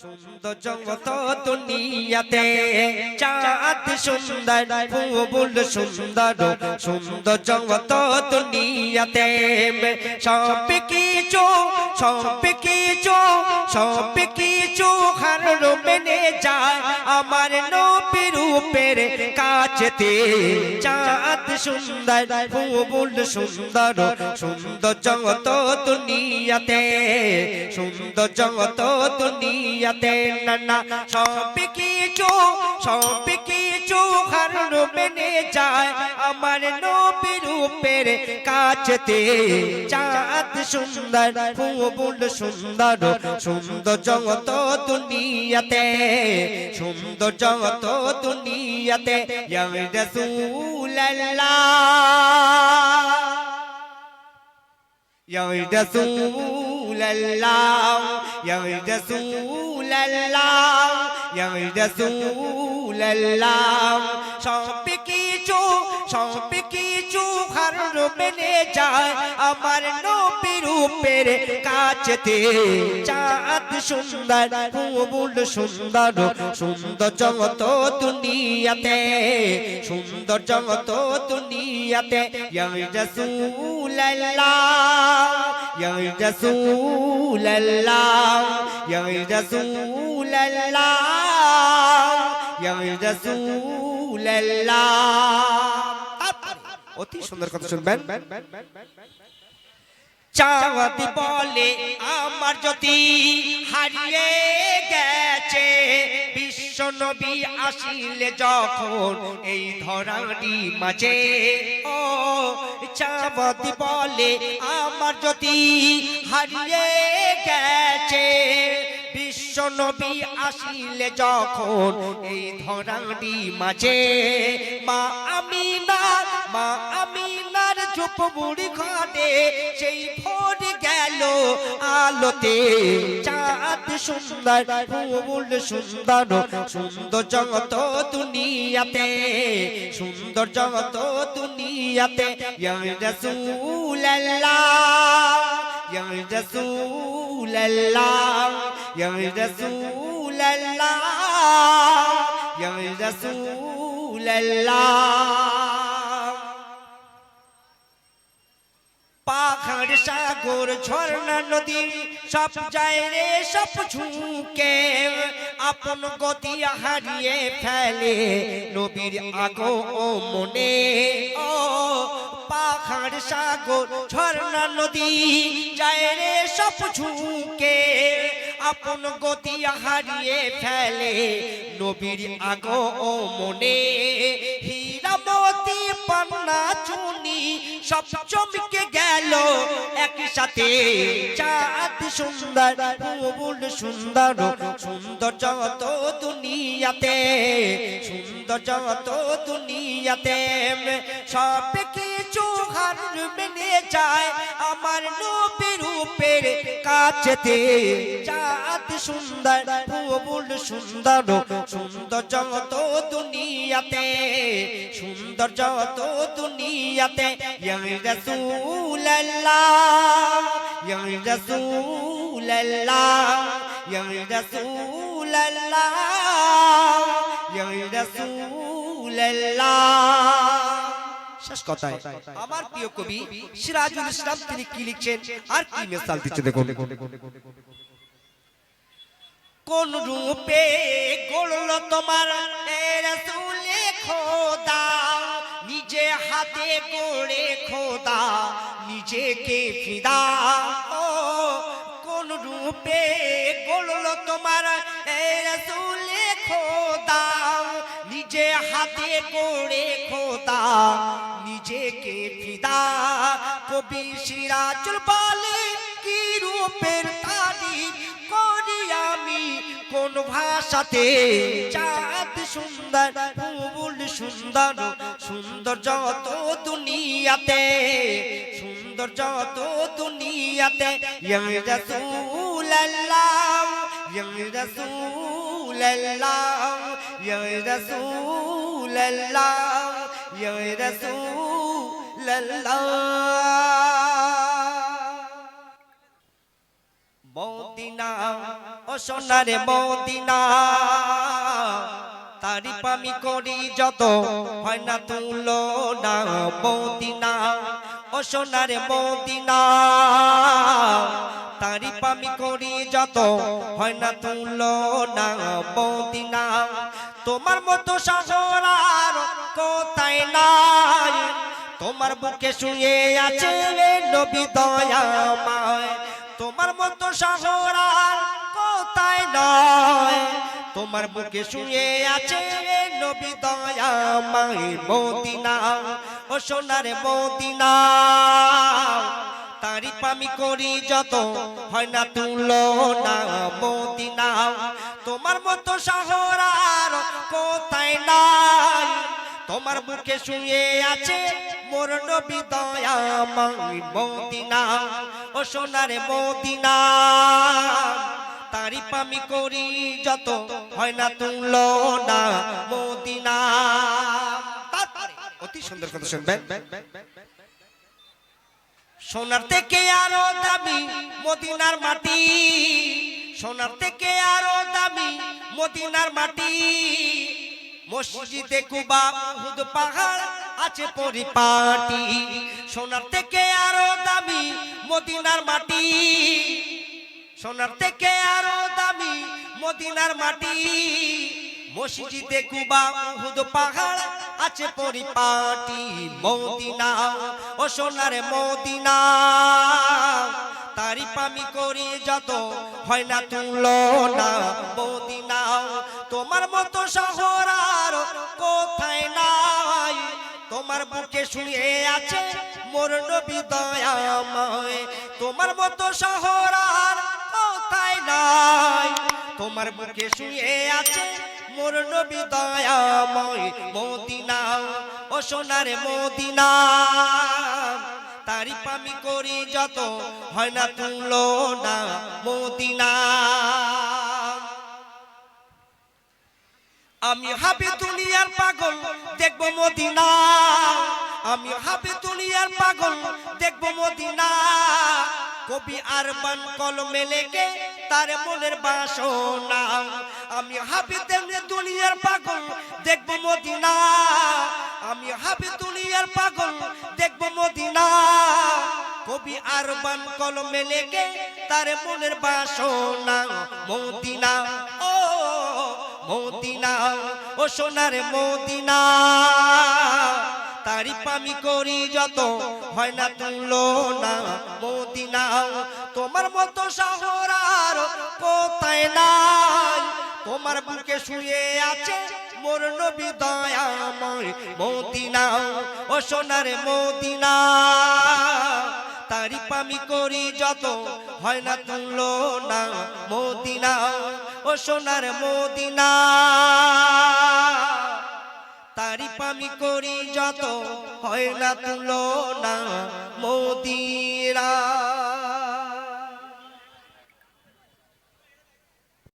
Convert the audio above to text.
সুন্দর জগত দুনিয়াতে সুন্দর জগত দুনিয়াতে। সব কিছু সব কিছু সব কিছু হার মেনে যায়। আমার নবী রূপের কাছেতে চাঁদ সুন্দর, ফুল সুন্দর সুন্দর জগত দুনিয়াতে, সুন্দর জগত দুনিয়াতে নানা সব কিছু সব কিছু হার মেনে যায়। আমার নবী রূপের কাছেতে চাঁদ সুন্দর, ফুল সুন্দর সুন্দর জগত দুনিয়াতে, সুন্দর জগত দুনিয়াতে ইয়া রাসূলুল্লাহ ইয়া রাসূলুল্লাহ ইয়া রাসূলুল্লাহ ইয়া রাসূলুল্লাহ সব কিছু, সব কিছু হার মেনে যায়। আমার নবী রূপের কাছেতে চাঁদ সুন্দর, ফুল সুন্দর সুন্দর জগত দুনিয়াতে, সুন্দর জগত দুনিয়াতে। ইয়া রাসূলুল্লাহ ইয়া রাসূলুল্লাহ। অতি সুন্দর কথা শুনবেন। চাঁদ বলে, আমার যদি হারিয়ে গেছে, বিশ্ব নবী আসিলে যখন এই ধরাটি মাঝে। ও চাঁদ বলে, আমার যদি হারিয়ে গেছে বিশ্ব নবী আসিলে যখন এই ধরাটি মাঝে, মা আমিনার মা আমিনার চুপ বুড়ি ঘটে, সেই ভোর গেল আলোতে। চাঁদ সুন্দর, ফুল সুন্দর সুন্দর জগত দুনিয়াতে, সুন্দর জগত দুনিয়াতে ইয়া রাসূলুল্লাহ। ইয়া রাসূলুল্লাহ ইয়া রাসূলুল্লাহ পাখার সাগর ঝর্ণা নদী সব যায় রে সব ঝুঁকে। আপন গতি হারিয়ে ফেলে নবীর আগো মনে ও পাখার সাগর, ঝর্ণা নদী, যায় রে সব ঝুঁকে। আপন গতি হারিয়ে ফেলে নবীর আগো ও মনে হীরামতি পান্না চুনি সব চমকে গেল একসাথে চাঁদ সুন্দর, ফুল সুন্দর সুন্দর যত দুনিয়াতে, সুন্দর যত দুনিয়াতে, সব কিছু হার মেনে যায় আমার নবী রূপের কাছেতে। চাঁদ সুন্দর ফুল সুন্দর সুন্দর যত দুনিয়াতে, সুন্দর যত দুনিয়াতে, ইয়া রাসূলুল্লাহ ইয়া রাসূলুল্লাহ ইয়া রাসূলুল্লাহ ইয়া রাসূলুল্লাহ। আমার প্রিয় কবি সিরাজুল ইসলাম তিনি কি লিখছেন? আর কি মিসাল দিচ্ছে দেখুন। কোন রূপে গড়ল তোমার? রাসূলে খোদা, নিজে হাতে গড়ে খোদা, নিজেকে ফিদা। ও, কোন রূপে গড়ল তোমার? রাসূলে খোদা, নিজে হাতে গড়ে খোদা, নিজেকে ফিদা। কবি সিরাজুল বলে কি রূপের কোন ভাষাতে চাঁদ সুন্দর, ফুল সুন্দর সুন্দর যত দুনিয়াতে, সুন্দর যত দুনিয়াতে, ইয়া রাসূলুল্লাহ ইয়া রাসূলুল্লাহ মদিনা, ও সোনারে মদিনা। তারিফ আমি করি যত, হয় না তুলো না মদিনা, ও সোনারে মদিনা। তারিফ আমি করি যত, হয় না তুলো না মদিনা। তোমার মতো শহর আর কোথায় নাই? তোমার বুকে শুয়ে আছে রে দয়া দয়াময়। তোমার মতো শহর আর কোথায় নয়? তোমার বুকে শুয়ে আছে নবী দয়াময় মদিনা। ও সোনার মদিনা তারিফ আমি করি যত হয় না তুলো না মদিনা। তোমার মতো শহর আর কোথায় নাই? তোমার বুকে শুয়ে আছে মোর নবী দয়াময় মদিনা। ও সোনারে মদিনা তারিফ আমি করি যত হয় না তুলো না মদিনা। অতি সুন্দর কথা শুনবেন। সোনার থেকে আরও দামি মদিনার মাটি, সোনার থেকে আরও দামি মদিনার মাটি। মসজিদে কুবা, উহুদ পাহাড় আছে পরিপাটি। সোনার থেকে আরও দামি মদিনার মাটি। সোনার থেকে আরও দামি মদিনার মাটি। মসজিদে কুবা উহুদ পাহাড় আছে পরিপাটি। মদিনা, ও সোনার মদিনা। তারিফ আমি করি যত হয় না তুলো না। মদিনা, তোমার মতো শহর আর কোথায় নাই। তোমার বুকে শুয়ে আছে মোর নবী দয়াময়। তোমার মতো শহর আর কোথায় নাই? তোমার বুকে শুয়ে আছে মোর নবী দয়াময়। মদিনা, ও সোনার মদিনা তারিফ আমি করি যত হয় না তুলো না মদিনা। আমি হাবি দুনিয়ার পাগল দেখব মদিনা। আমি হাবি দুনিয়ার পাগল দেখব মদিনা। কবি আর আরবান কলমে লেগে তার মনের বাসনা। আমি হাবি তেমনি দুনিয়ার পাগল দেখব মদিনা। আমি হাবি দুনিয়ার পাগল দেখব মদিনা। কবি আর আরবান কলমে লেগে তার মনের বাসনা। মদিনা ও মদিনা ও সোনার মদিনা। তারিফ আমি করি যত হয় না তুলো না মদিনা তোমার মতো শহর আর কোথায় নাই? তোমার বুকে শুয়ে আছে মোর নবী দয়াময় মদিনা ও সোনার মদিনা। তারিফ আমি করি যত হয় না তুলো না মদিনা ও সোনার মদিনা। তারিফ আমি করি যত হয় না তুলো না মদিনা।